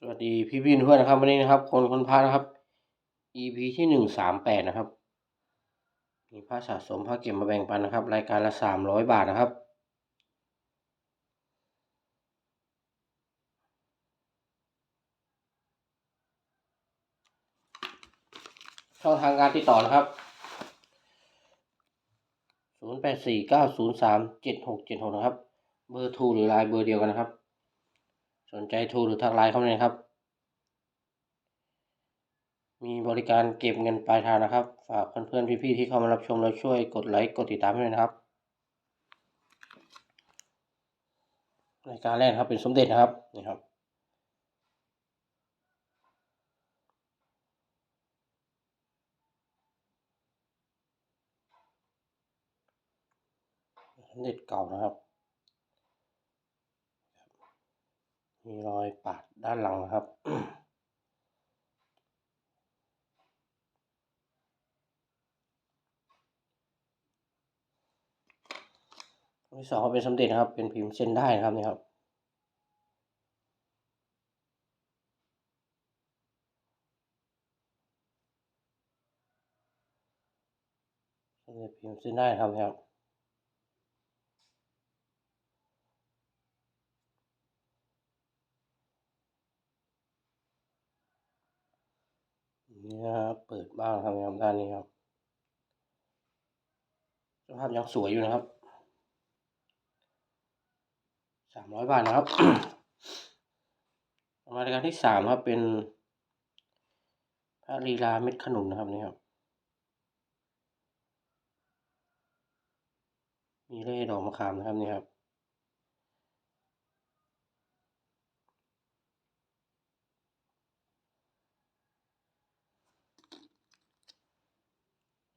สวัสดีพี่พี่เพื่อนนะครับวันนี้นะครับ คนคนพระนะครับ EP ที่หนึ่งสามแปดนะครับ มีผ้าสะสมผ้าเก็บมาแบ่งปันนะครับ รายการละสามร้อยบาทนะครับ ช่องทางการติดต่อนะครับศูนย์แปดสี่เก้าศูนย์สามเจ็ดหกเจ็ดหกนะครับ เบอร์โทรหรือไลน์เบอร์เดียวกันนะครับ สนใจโทรหรือทักไลน์เข้ามาเลยครับ มีบริการเก็บเงินปลายทางนะครับ ฝากเพื่อนๆพี่ๆที่เข้ามารับชมแล้วช่วยกดไลค์กดติดตามให้ด้วยนะครับรายการแรกครับเป็นสมเด็จนะครับนี่ครับสมเด็จเก่านะครับ มีรอยปาดด้านหลังนะครับอันที่สองเป็นสมเด็จนะครับ เป็นพิมพ์เส้นได้นะครับนี่ครับเด็จพิมพ์เส้นได้นะครับนี่ครับ นี่นะครับเปิดบ้างครับนี่ครับด้านนี้ครับสภาพยังสวยอยู่นะครับสามร้อยบาทนะครับมารายการที่สามครับเป็นพระลีลาเม็ดขนุนนะครับนี่ครับ มีเล่ดอกมะขามนะครับนี่ครับ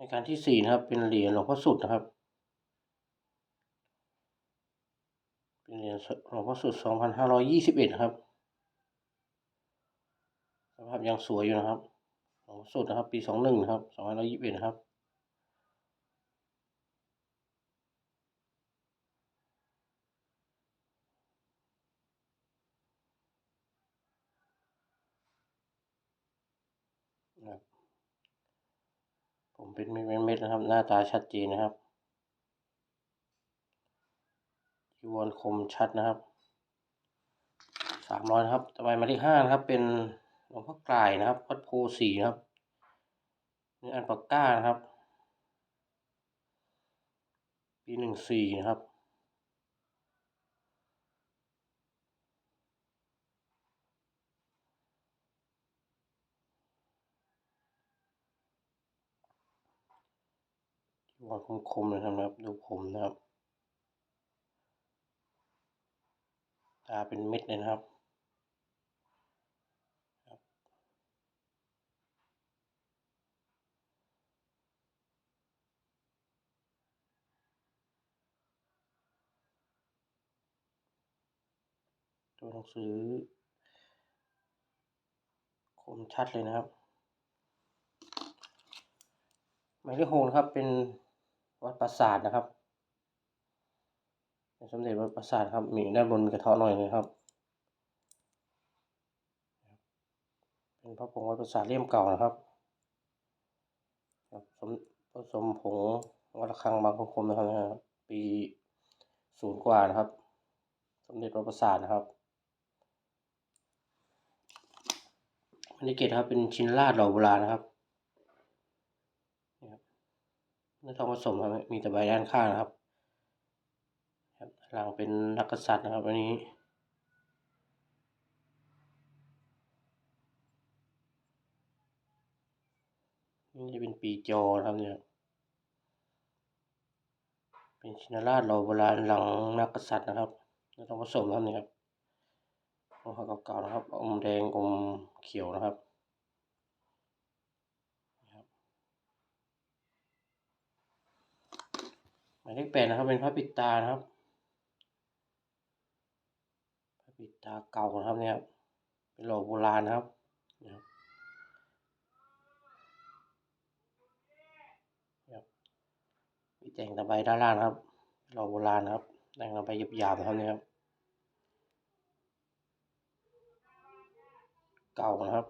ในการที่สี่นะครับ เป็นเหรียญหลวงพ่อสุดนะครับ เป็นเหรียญหลวงพ่อสุดสองพันห้าร้อยยี่สิบเอ็ดครับสภาพยังสวยอยู่นะครับหลวงพ่อสุดนะครับ ปีสองหนึ่งครับสองพันร้อยยี่สิบเอ็ดครับ เป็นเม็ดๆนะครับ หน้าตาชัดเจนนะครับจีวรคมชัดนะครับสามร้อยนะครับต่อไปมาที่ห้านะครับ เป็นหลวงพ่อกลายนะครับวัดโพสีนะครับนี่อันปากก้านะครับ ปีหนึ่งสี่นะครับ จีวรคมๆเลยนะครับดูผมนะครับ ตาเป็นเม็ดเลยนะครับตัวหนังสือคมชัดเลยนะครับ หมายเลขหกนะครับเป็น วัดปราสาทนะครับสมเด็จวัดปราสาทครับ มีด้านบนมีกระเทาะหน่อยนะครับ เป็นพระผงวัดปราสาทเลี่ยมเก่านะครับครับสมผสมผงวัดระฆังบางคมนะครับนะครับ ปีศูนย์กว่านะครับ สมเด็จวัดปราสาทนะครับอันนี้เกตครับเป็นชิ้นลาดหล่อโบราณนะครับนี่ครับ เนื้อทองผสมครับมีแต่ใบด้านข้างนะครับครับหลังเป็นนักกษัตริย์นะครับอันนี้นี่จะเป็นปีจอครับเนี่ย เป็นชินราชหล่อโบราณหลังนักกษัตริย์นะครับเนื้อทองผสมนะครับนี่ครับโลหเก่าๆนะครับ อมแดงอมเขียวนะครับ หมายเลขแปดนะครับ เป็นพระปิดตานะครับ พระปิดตาเก่านะครับเนี่ยครับเป็นหล่อโบราณนะครับนะครับนะครับมีแต่งตะไบด้านล่างครับหล่อโบราณนะครับ แต่งตะไบหยาบๆนะครับเนี่ยครับ เก่านะครับ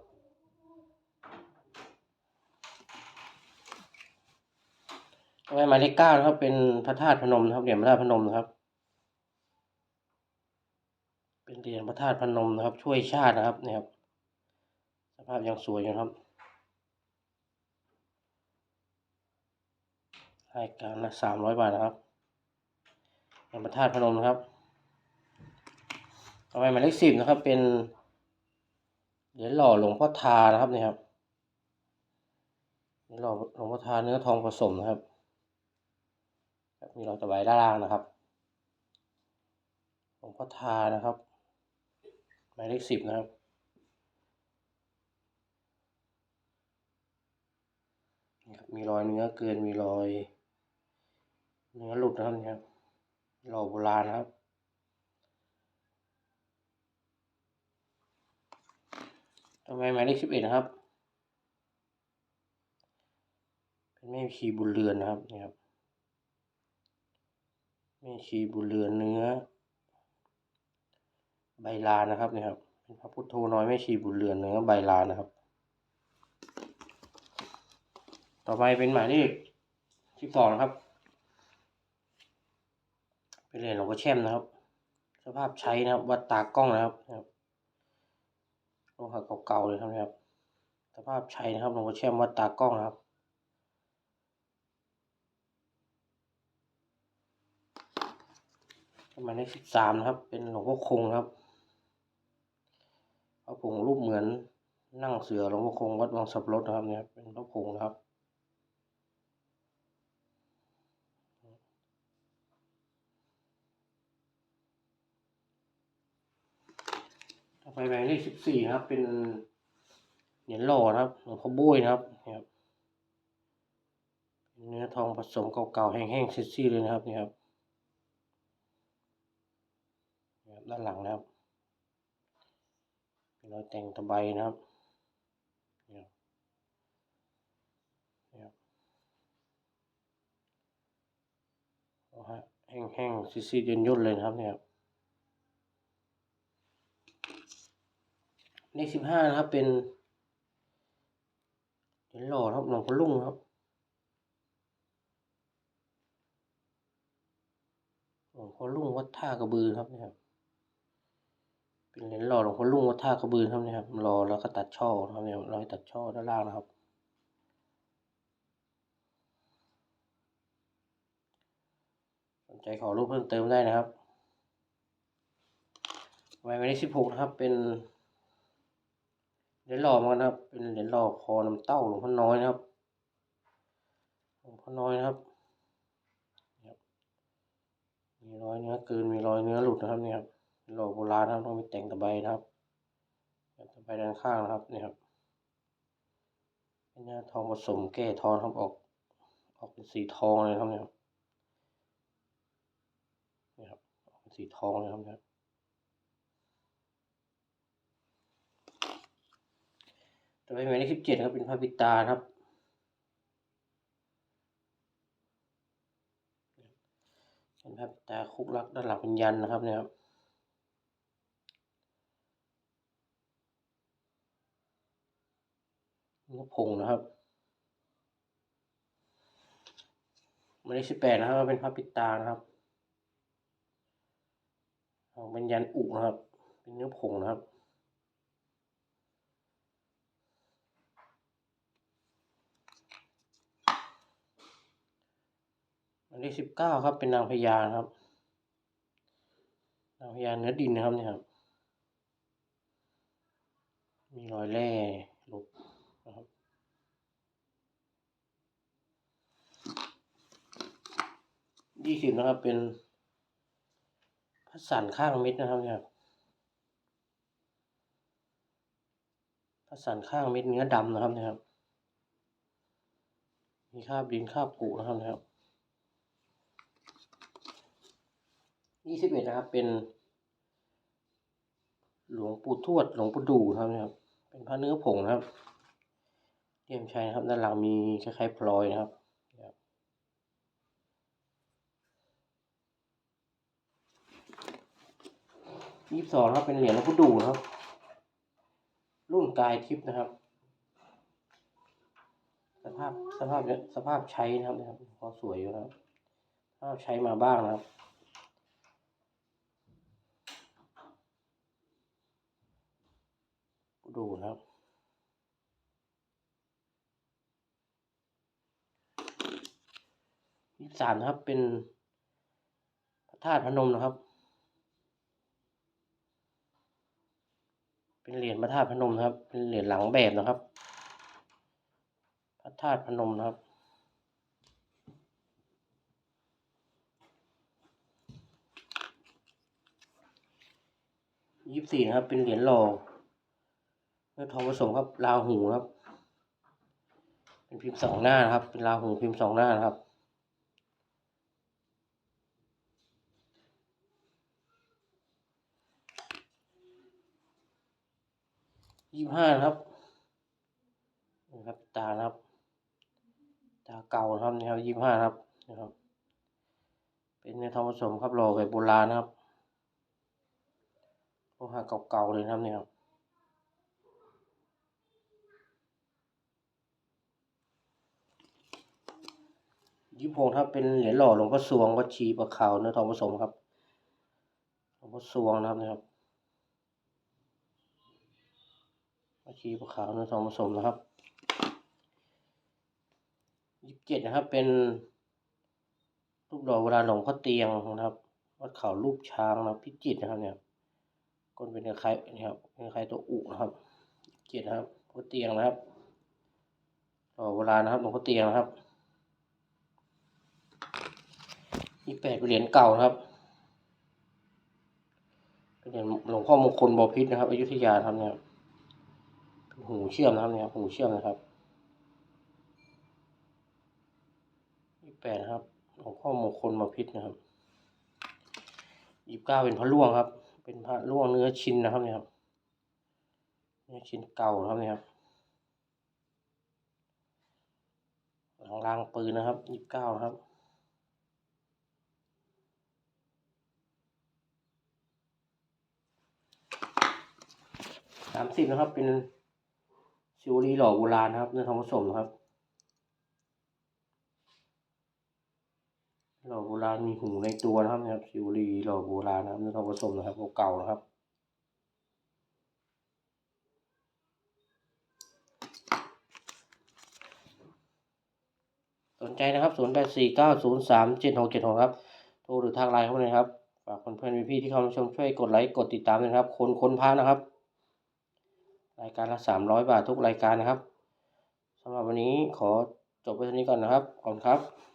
ต่อ ไปหมายเลขเก้านะครับ เป็นพระธาตุพนมนะครับเหรียญพระธาตุพนมนะครับ เป็นเหรียญพระธาตุพนมนะครับ ช่วยชาตินะครับเนี่ยครับ สภาพยังสวยอยู่ครับรายการละสามร้อยบาทนะครับเหรียญพระธาตุพนมนะครับต่อไปหมายเลขสิบนะครับ เป็นเหรียญหล่อหลวงพ่อทานะครับเนี่ยครับเหรียญหล่อหลวงพ่อทาเนื้อทองผสมนะครับ มีรอยตะไบด้านล่างนะครับหลวงพ่อทานะครับหมายเลขสิบนะครับนี่ครับ มีรอยเนื้อเกินมีรอยเนื้อหลุดนะครับนี่ครับหล่อโบราณนะครับต่อไปหมายเลขสิบเอ็ดนะครับ เป็นแม่ชีบุญเรือนนะครับนี่ครับ แม่ชีบุญเรือนเนื้อ ใบลานนะครับเนี่ยครับเป็นพระพุทโธน้อยแม่ชีบุญเรือนเนื้อใบลานนะครับ ต่อไปเป็นหมายเลขสิบสองนะครับ เป็นเหรียญหลวงพ่อแช่มนะครับ สภาพใช้นะครับ วัดตากล้องนะครับนะครับโลหะเก่าๆเลยครับนะครับ สภาพใช้นะครับหลวงพ่อแช่มวัดตากล้องนะครับ หมายเลขสิบสามนะครับ เป็นหลวงพ่อคงครับพระผงรูปเหมือนนั่งเสือหลวงพ่อคงวัดวังสับรถนะครับเนี่ยเป็นพระผงนะครับต่อไปหมายเลขสิบสี่ครับ เป็นเหรียญหล่อนะครับหลวงพ่อบุ้ยนะครับเนี่ยเนื้อทองผสมเก่าๆแห้งๆเซีดๆเลยนะครับเนี่ยครับเนี่ยครับด้านหลังนะครับเป็นรอยแต่งตะไบนะครับเนี่ยครับเนี่ยครับโอ้ฮะแห้งๆซีดๆย่นๆเลยนะครับเนี่ยเลขสิบห้านะครับเป็นเหรียญหล่อครับหลวงพ่อลุ่งครับหลวงพ่อลุ่งวัดท่ากระบือครับเนี่ย เป็นเหรียญหล่อหลวงพ่อลุ่งวัดท่ากระบือครับเนี่ยครับรอแล้วก็ตัดช่อครับเนี่ยรอยตัดช่อด้านล่างนะครับ สนใจขอรูปเพิ่มเติมได้นะครับไว้วันที่สิบหกนะครับ เป็นเหรียญหล่อเหมือนกันะครับ เป็นเหรียญหล่อคอน้ำเต้าหลวงพ่อน้อยนะครับหลวงพ่อน้อยนะครับครับมีรอยเนื้อเกินมีรอยเนื้อหลุดนะครับเนี่ยครับ เป็นหล่อโบราณนะครับต้องมีแต่งตะไบนะครับแต่งตะไบด้านข้างนะครับเนี่ยครับเป็นเนื้อทองผสมแก้ทองครับออกออกเป็นสีทองเลยครับเนี่ยนี่ครับออกเป็นสีทองเลยครับเนี่ยต่อไปหมายเลขสิบเจ็ดครับเป็นพระปิตาครับเป็นพระปิตาคุกลักด้านหลังเป็นยันนะครับเนี่ยครับ นี่ก็ผงนะครับหมายเลขสิบแปดนะครับเป็นพระปิตานะครับเป็นยันอุนะครับ เป็นเนื้อผงนะครับ อันที่สิบเก้าครับ เป็นนางพญานะครับ นางพญาเนื้อดินนะครับเนี่ยครับ มีรอยแร่หลุดนะครับ ยี่สิบนะครับ เป็นพระสันข้างเม็ดนะครับเนี่ยครับพระสันข้างเม็ดเนื้อดำนะครับเนี่ยครับ มีคราบดินคราบผุนะครับเนี่ยครับยี่สิบเอ็ดนะครับ เป็น หลวงปู่ทวดหลวงปู่ดูครับเนี่ยครับ เป็นพระเนื้อผงนะครับเยี่ยมชัยนะครับด้านหลังมีคล้ายๆพลอยนะครับ ยี่สิบสองครับเป็นเหรียญหลวงปู่ดูนะครับ รุ่นกายทิพย์นะครับ สภาพสภาพสภาพใช้นะครับนะครับพอสวยอยู่นะครับสภาพใช้มาบ้างนะครับดูนะครับยี่สามนะครับเป็นพระธาตุพนมนะครับ เป็นเหรียญพระธาตุพนมนะครับ เป็นเหรียญหลังแบบนะครับ พระธาตุพนมนะครับ ยี่สี่นะครับ เป็นเหรียญหล่อเนื้อทองผสมครับราหูครับ เป็นพิมพ์สองหน้านะครับ เป็นราหูพิมพ์สองหน้านะครับ ยี่ห้านะครับนะครับ ตานะครับ ตาเก่านะครับนี่ครับยี่ห้าครับนะครับ เป็นเนื้อทองผสมครับหล่อแบบโบราณนะครับโลหะเก่าๆเลยนะครับเนี่ยครับยี่สิบหกครับเป็นเหรียญหล่อหลวงพ่อสวงวัดชีประขาวเนื้อทองผสมครับหลวงพ่อสวงนะครับนะครับ วัดชีประขาวนื้องผสมนะครับยี่สิบเจ็ดนะครับ เป็นรูปหล่อโบราหลงพ่อเตียงนะครับวัดเขารูปช้างนะพิจิตนะครับเนี่ยก้นเป็นคล้ายนี่ครับเป็นคล้ายตัวอุนะครับเจ็ดนะครับพ่อเตียงนะครับหล่อโบรานะครับหลงพ่อเตียงนะครับยี่แปดเหรียญเก่านะครับเป็นหรียญหลวงพ่อมงคลบพิษนะครับอยุธยาครับเนี่ย หูเชื่อมนะครับเนี่ยหูเชื่อมนะครับยี่แปดนะครับหลวงพ่อมงคลบพิษนะครับยี่สิบเก้าเป็นพระล่วงครับ เป็นพระล่วงเนื้อชิ้นนะครับเนี่ยครับเนื้อชิ้นเก่านะครับเนี่ยครับหลังรางปืนนะครับยี่สิบเก้าครับสามสิบนะครับเป็น ชิวรีหล่อโบราณนะครับเนื้อทองผสมนะครับ หล่อโบราณมีหูในตัวนะครับนะครับ ชิวรีหล่อโบราณนะครับเนื้อทองผสมนะครับเก่าๆนะครับสนใจนะครับศูนย์แปดสี่เก้าศูนย์สามเจ็ดหกเจ็ดหกครับ โทรหรือทางไลน์เข้ามาเลยครับ ฝากเพื่อนๆพี่ๆที่เข้ามาชมช่วยกดไลค์ กดติดตามด้วยนะครับ คนค้นพานะครับ รายการละสามร้อยบาททุกรายการนะครับสำหรับวันนี้ขอจบไปเท่านี้ก่อนนะครับ ขอบคุณครับ